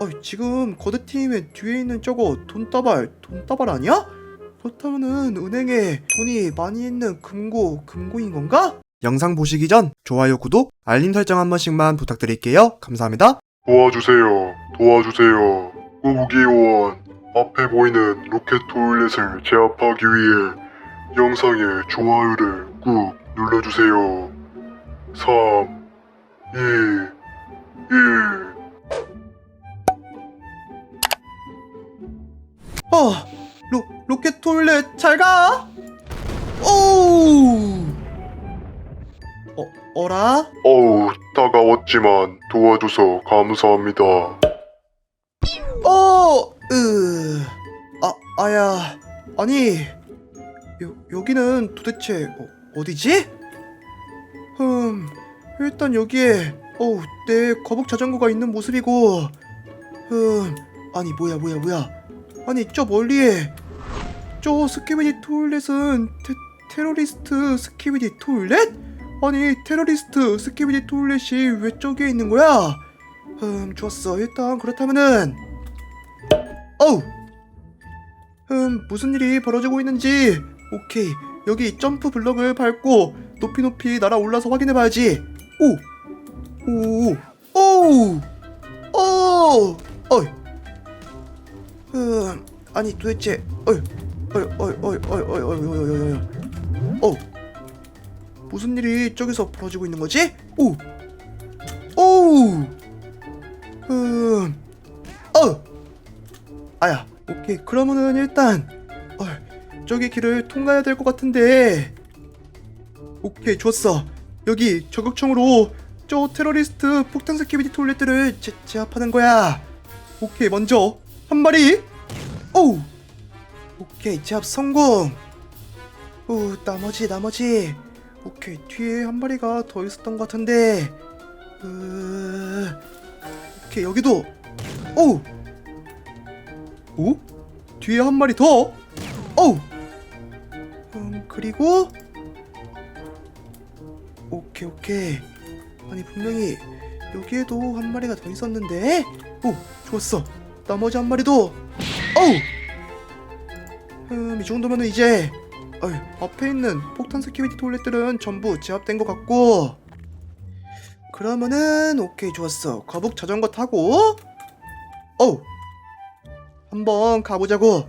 어, 지금 거대팀의 뒤에 있는 저거 돈다발, 돈다발 아니야? 그렇다면은 은행에 돈이 많이 있는 금고, 금고인 건가? 영상 보시기 전 좋아요, 구독, 알림 설정 한 번씩만 부탁드릴게요. 감사합니다. 도와주세요. 도와주세요. 우기요원 앞에 보이는 로켓 토일렛을 제압하기 위해 영상에 좋아요를 꾹 눌러주세요. 3, 2, 1. 어, 로, 로켓 톨렛 잘 가! 오우! 어, 어라? 어우, 따가웠지만 도와줘서 감사합니다. 어, 으, 아, 아야, 아니, 여, 여기는 도대체 어, 어디지? 흠, 일단 여기에, 어우, 내 거북 자전거가 있는 모습이고, 흠, 아니, 뭐야, 뭐야, 뭐야. 아니, 저 멀리에, 저 스키비디 토일렛은 테, 테러리스트 스키비디 토일렛? 아니, 테러리스트 스키비디 토일렛이 왜 저기에 있는 거야? 흠, 좋았어. 일단 그렇다면은, 어우! 음, 무슨 일이 벌어지고 있는지. 오케이. 여기 점프 블럭을 밟고 높이 높이 날아 올라서 확인해 봐야지. 오! 오! 오! 오! 어 이. 음, 아니 도대체 어이. 어이, 어이, 어이, 어이, 어이, 어이, 어이, 어이, 어이. 어. 무슨 일이 저기서 벌어지고 있는 거지? 오! 오! 음. 어! 아야, 오케이. 그러면은 일단 어, 저기 길을 통과해야 될 것 같은데. 오케이, 좋았어. 여기 저격총으로 저 테러리스트 폭탄 스키비디 톨렛들을 제, 제압하는 거야. 오케이, 먼저 한 마리. 오, 오케이, 제압 성공. 오, 나머지 나머지. 오케이, 뒤에 한 마리가 더 있었던 것 같은데. 으... 오케이, 여기도. 오. 오? 뒤에 한 마리 더? 어우! 음, 그리고 오케이 오케이 아니 분명히 여기에도 한 마리가 더 있었는데 오 좋았어 나머지 한 마리도 어우 음 이 정도면은 이제 어이, 앞에 있는 폭탄 스키비디 톨렛들은 전부 제압된 것 같고 그러면은 오케이 좋았어 거북 자전거 타고 어우 한번 가보자고.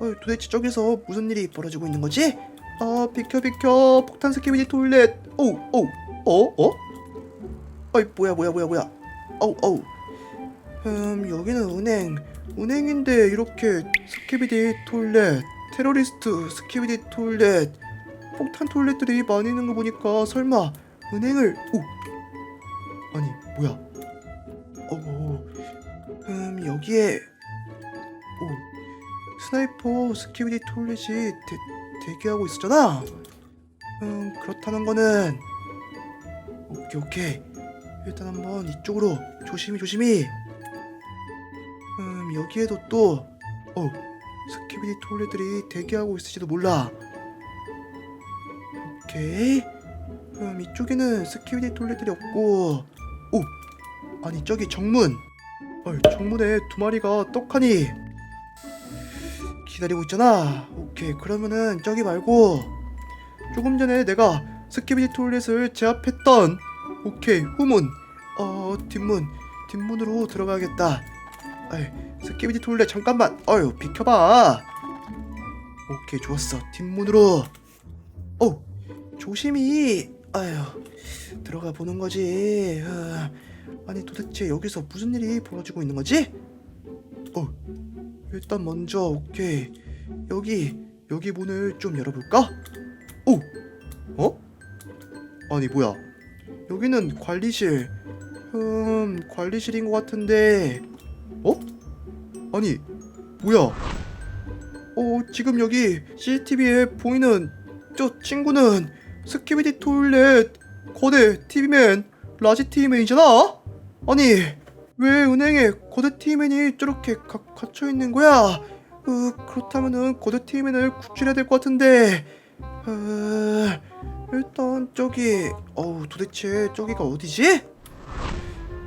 어, 도대체 저기서 무슨 일이 벌어지고 있는 거지? 아 비켜 비켜 폭탄 스키비디 톨렛. 오우 오우 어 어? 어이 뭐야 뭐야 뭐야 뭐야. 어우 어우. 음 여기는 은행. 은행인데 이렇게 스키비디 톨렛, 테러리스트 스키비디 톨렛, 폭탄 톨렛들이 많이 있는 거 보니까 설마 은행을 오 아니 뭐야? 어음 여기에 오, 스나이퍼 스키비디 톨렛이 대, 대기하고 있었잖아. 음, 그렇다는 거는 오케이 오케이. 일단 한번 이쪽으로 조심히 조심히. 음, 여기에도 또 어, 스키비디 톨렛들이 대기하고 있을지도 몰라. 오케이. 음, 이쪽에는 스키비디 톨렛들이 없고 오, 아니 저기 정문. 어, 정문에 두 마리가 떡하니 기다리고 있잖아. 오케이. 그러면은 저기 말고 조금 전에 내가 스키비디 톨렛을 제압했던 오케이 후문 어 뒷문 뒷문으로 들어가야겠다. 아이 스키비디 톨렛 잠깐만. 어유 비켜봐. 오케이 좋았어. 뒷문으로. 어 조심히. 아유 들어가 보는 거지. 아, 아니 도대체 여기서 무슨 일이 벌어지고 있는 거지? 어 일단 먼저 오케이 여기 여기 문을 좀 열어볼까? 오, 어? 아니 뭐야? 여기는 관리실. 음 관리실인 것 같은데. 어? 아니 뭐야? 어 지금 여기 CCTV에 보이는 저 친구는 스키비디 톨렛 거대 TV맨 라지 TV맨이잖아? 아니 왜 은행에 거대 티맨이 저렇게 가, 갇혀 있는 거야? 어, 그렇다면은 거대 티맨을 구출해야 될 것 같은데. 어, 일단 저기, 어우 도대체 저기가 어디지?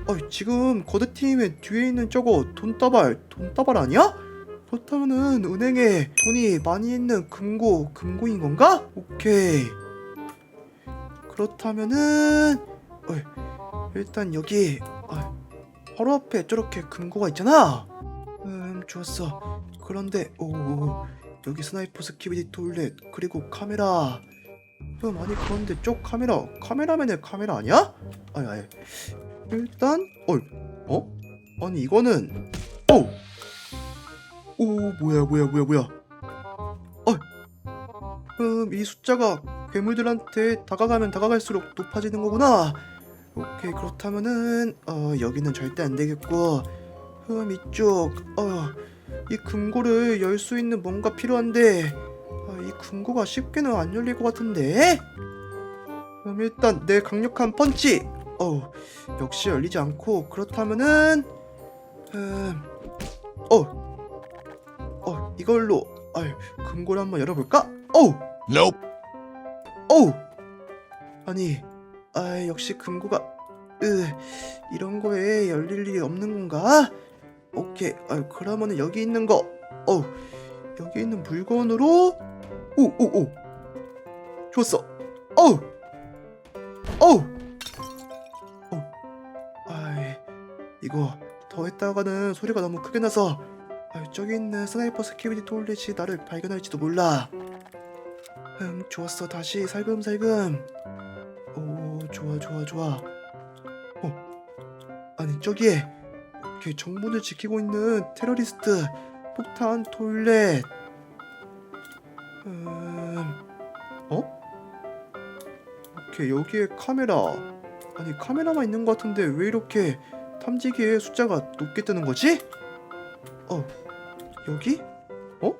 어, 지금 거드팀의 뒤에 있는 저거 돈다발 돈다발 아니야? 그렇다면은 은행에 돈이 많이 있는 금고 금고인 건가? 오케이 그렇다면은 어, 일단 여기 어, 바로 앞에 저렇게 금고가 있잖아 음 좋았어 그런데 오 여기 스나이퍼 스키비디 톨렛 그리고 카메라 음 아니 그런데 저 카메라 카메라맨의 카메라 아니야? 아니 아니 일단 어 어? 아니 이거는 오! 오 뭐야 뭐야 뭐야 뭐야. 어 음, 이 숫자가 괴물들한테 다가가면 다가갈수록 높아지는 거구나. 오케이 그렇다면은 어 여기는 절대 안 되겠고. 음 이쪽 어이 금고를 열 수 있는 뭔가 필요한데 아, 이 금고가 쉽게는 안 열릴 것 같은데? 그럼 일단 내 강력한 펀치 어 역시 열리지 않고 그렇다면은 음 어 어, 이걸로 아유, 금고를 한번 열어볼까? 어우 Nope. 어우 아니 아 역시 금고가 으 이런 거에 열릴 일이 없는 건가? 오케이 아 그러면은 여기 있는 거 어우 여기 있는 물건으로 오오오 좋았어 어우 어우 이거 더 했다가는 소리가 너무 크게 나서 아, 저기 있는 스나이퍼 스키비디 톨렛이 나를 발견할지도 몰라. 음 좋았어. 다시 살금살금. 오 좋아 좋아 좋아. 어 아니 저기에 이렇게 정문을 지키고 있는 테러리스트 폭탄 톨렛. 음 어? 오케이 여기에 카메라. 아니 카메라만 있는 것 같은데 왜 이렇게 탐지기에 숫자가 높게 뜨는 거지? 어 여기? 어?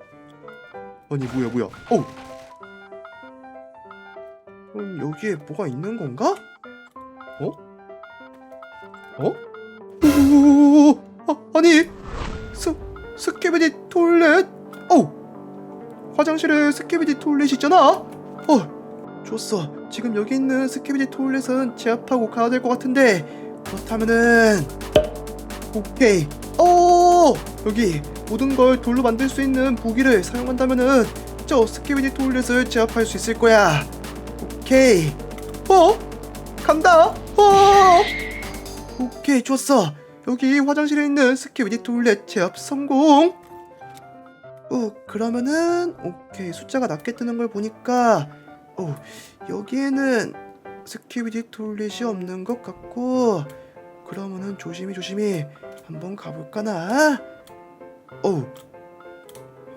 아니 뭐야 뭐야 어 그럼 여기에 뭐가 있는 건가? 어? 어? 오 아, 아니 스 스케비디 톨렛 어 화장실에 스케비디 톨렛 있잖아 어 좋았어 지금 여기 있는 스케비디 톨렛은 제압하고 가야 될 것 같은데 그렇다면은 오케이. 오! 여기 모든 걸 돌로 만들 수 있는 무기를 사용한다면은 저 스키비디 톨렛을 제압할 수 있을 거야. 오케이. 어? 간다. 어? 오케이 좋았어. 여기 화장실에 있는 스키비디 톨렛 제압 성공. 어 그러면은 오케이. 숫자가 낮게 뜨는 걸 보니까 어 여기에는 스키비디 톨렛이 없는 것 같고 그러면은 조심히 조심히 한번 가볼까나? 어우,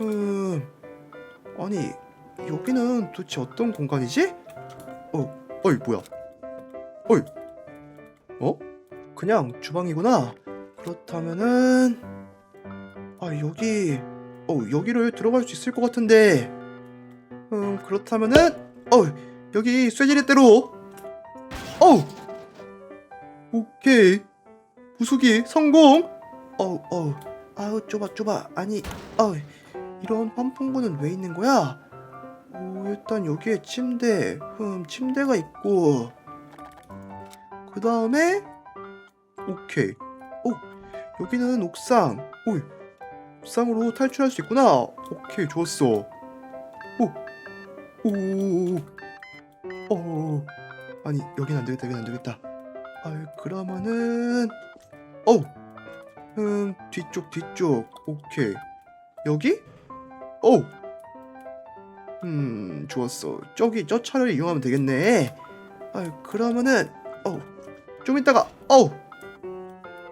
음, 아니 여기는 도대체 어떤 공간이지? 어, 어이 뭐야? 어이, 어? 그냥 주방이구나. 그렇다면은 아 여기, 어 여기를 들어갈 수 있을 것 같은데, 음 그렇다면은 어 여기 쇠지렛대로, 오케이. 부수기 성공! 어우 어우. 아우 좁아 좁아. 아니 어우 이런 환풍구는 왜 있는 거야? 오 일단 여기에 침대. 흠 침대가 있고. 그 다음에 오케이. 오 여기는 옥상. 오 옥상으로 탈출할 수 있구나. 오케이 좋았어. 오 오오 어 아니 여긴 안 되겠다 여긴 안 되겠다. 아 그러면은 어우! 음 뒤쪽 뒤쪽. 오케이. 여기? 어우! 음 좋았어. 저기 저 차를 이용하면 되겠네. 아 그러면은 어우! 좀 이따가 어우!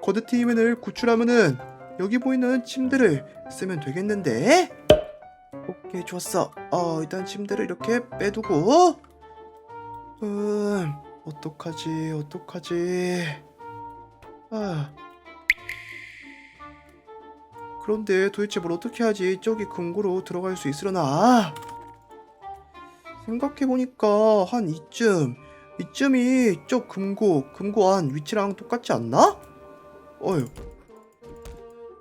거드티맨을 구출하면은 여기 보이는 침대를 쓰면 되겠는데? 오케이 좋았어. 어 일단 침대를 이렇게 빼두고 음 어떡하지 어떡하지? 아. 그런데 도대체 뭘 어떻게 하지? 저기 금고로 들어갈 수 있으려나? 생각해보니까 한 이쯤 이쯤이 저 금고 금고 안 위치랑 똑같지 않나? 어휴.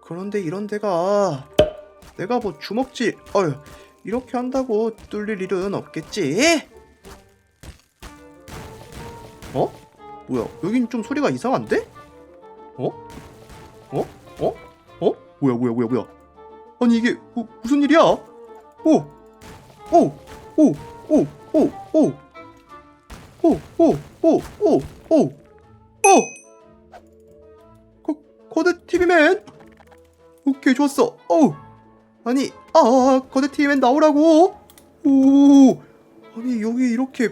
그런데 이런 데가 내가 뭐 주먹질 어휴 이렇게 한다고 뚫릴 일은 없겠지? 뭐야 여긴 좀 소리가 이상한데? 어? 어? 어? 어? 뭐야 뭐야 뭐야 뭐야 아니 이게 뭐, 무슨 일이야? 오! 오! 오! 오! 오! 오! 오! 오! 오! 오! 오! 오! 거, 거대 TV맨? 오케이 좋았어 어우 아니 아 거대 TV맨 나오라고 오 아니 여기 이렇게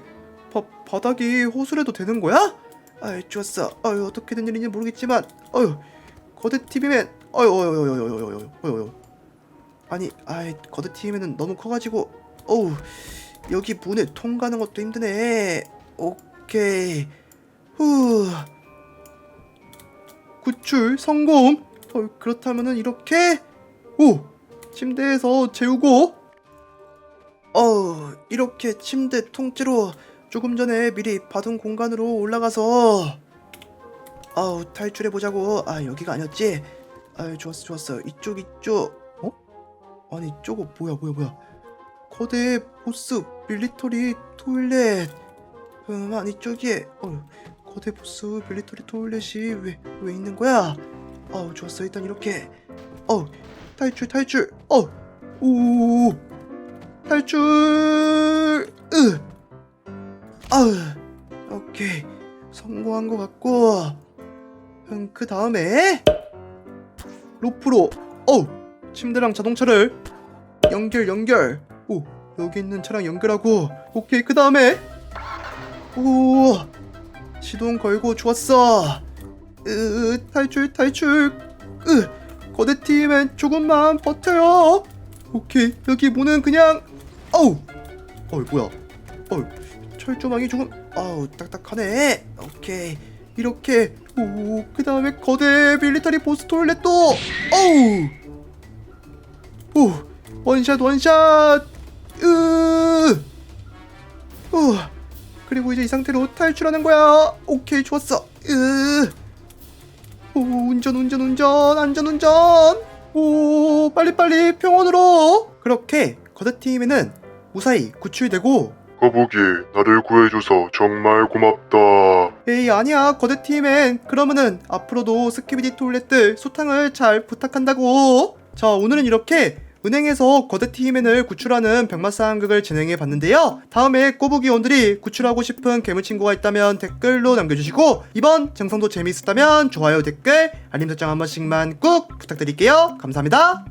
바, 바닥이 호술해도 되는 거야? 아이 좋았어. 아유 어떻게 된 일인지 모르겠지만 아유 거대 TV맨 아유 아유 아유 아유 아유 아유 아유 아니 아이 거대 TV맨은 너무 커가지고 어우 여기 문에 통과하는 것도 힘드네. 오케이. 후. 구출 성공. 어, 그렇다면은 이렇게 오 침대에서 재우고 어 이렇게 침대 통째로 조금 전에 미리 받은 공간으로 올라가서 아우 탈출해 보자고. 아 여기가 아니었지? 아 좋았어 좋았어. 이쪽 이쪽. 어? 아니 저거 뭐야 뭐야 뭐야. 거대 보스 밀리터리 토일렛. 음 아니 저기에. 어 거대 보스 밀리터리 토일렛이 왜 왜 있는 거야? 아우 좋았어. 일단 이렇게. 어 탈출 탈출. 어 오. 탈출 한 것 같고 음, 그 다음에 로프로 어우 침대랑 자동차를 연결 연결. 오 여기 있는 차랑 연결하고 오케이 그 다음에 오 시동 걸고 좋았어. 으 탈출 탈출. 으 거대 팀엔 조금만 버텨요. 오케이 여기 문은 그냥 어우 어이 뭐야. 어이 철조망이 조금 아우 딱딱하네. 오케이. 이렇게. 오 그 다음에 거대 밀리터리 보스 토일렛도. 어우. 오 원샷 원샷. 으. 오, 그리고 이제 이 상태로 탈출하는 거야. 오케이 좋았어. 으. 오, 운전 운전 운전. 안전 운전. 오 빨리빨리 병원으로. 그렇게 거대 팀에는 무사히 구출되고 거북이, 나를 구해줘서 정말 고맙다. 에이 아니야. 거대팀엔 그러면은 앞으로도 스키비디 톨렛들 소탕을 잘 부탁한다고. 자 오늘은 이렇게 은행에서 거대팀맨을 구출하는 병맛상극을 진행해 봤는데요. 다음에 꼬부기 온들이 구출하고 싶은 괴물 친구가 있다면 댓글로 남겨주시고 이번 정성도 재미있었다면 좋아요 댓글 알림 설정 한 번씩만 꾹 부탁드릴게요. 감사합니다